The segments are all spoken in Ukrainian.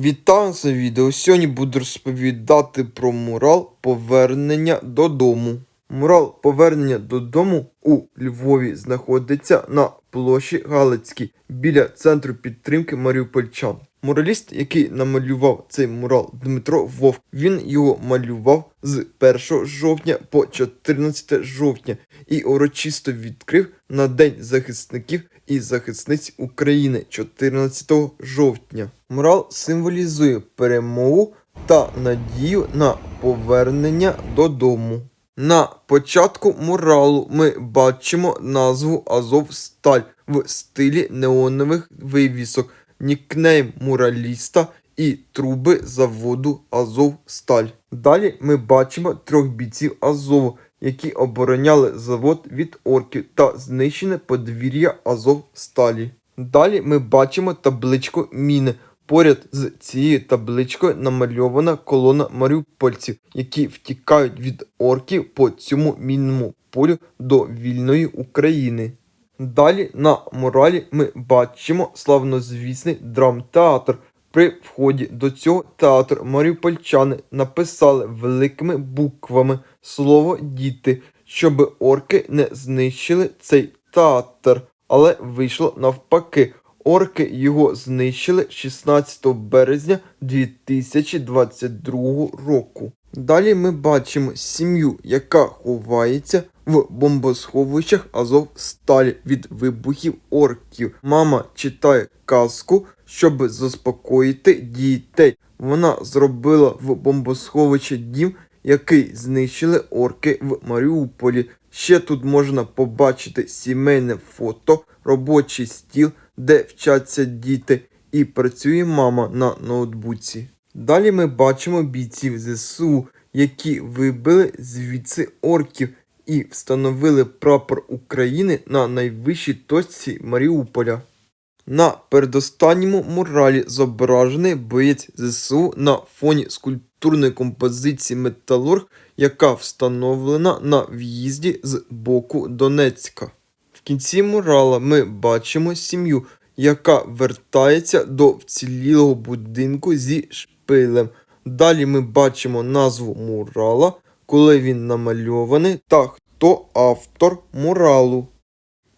Вітаю за відео. Сьогодні буду розповідати про мурал повернення додому. Мурал повернення додому у Львові знаходиться на площі Галицькій біля центру підтримки маріупольчан. Мураліст, який намалював цей мурал Дмитро Вовк, він його малював з 1 жовтня по 14 жовтня і урочисто відкрив на День захисників і захисниць України 14 жовтня. Мурал символізує перемогу та надію на повернення додому. На початку муралу ми бачимо назву Азовсталь в стилі неонових вивісок, нікнейм мураліста і труби заводу Азовсталь. Далі ми бачимо трьох бійців Азову, які обороняли завод від орків та знищене подвір'я Азовсталі. Далі ми бачимо табличку міни. Поряд з цією табличкою намальована колона маріупольців, які втікають від орків по цьому мінному полю до вільної України. Далі на моралі ми бачимо славнозвісний драмтеатр. При вході до цього театру маріупольчани написали великими буквами слово діти, щоб орки не знищили цей театр. Але вийшло навпаки. Орки його знищили 16 березня 2022 року. Далі ми бачимо сім'ю, яка ховається в бомбосховищах Азовсталі від вибухів орків. Мама читає казку, щоб заспокоїти дітей. Вона зробила в бомбосховище дім, який знищили орки в Маріуполі. Ще тут можна побачити сімейне фото, робочий стіл, де вчаться діти, і працює мама на ноутбуці. Далі ми бачимо бійців ЗСУ, які вибили звідси орків і встановили прапор України на найвищій точці Маріуполя. На передостанньому муралі зображений боєць ЗСУ на фоні скульптурної композиції Металург, яка встановлена на в'їзді з боку Донецька. В кінці мурала ми бачимо сім'ю, яка вертається до вцілілого будинку зі шпилем. Далі ми бачимо назву мурала, коли він намальований, та хто автор муралу.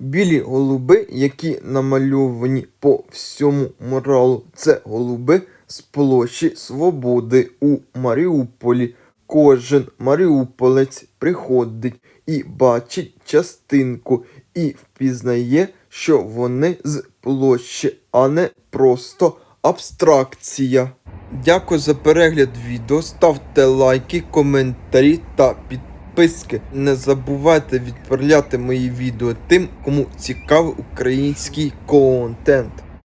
Білі голуби, які намальовані по всьому муралу, це голуби з площі Свободи у Маріуполі. Кожен маріуполець приходить і бачить частинку і впізнає, що вони з площі, а не просто абстракція. Дякую за перегляд відео. Ставте лайки, коментарі та підписки. Не забувайте відправляти мої відео тим, кому цікавий український контент.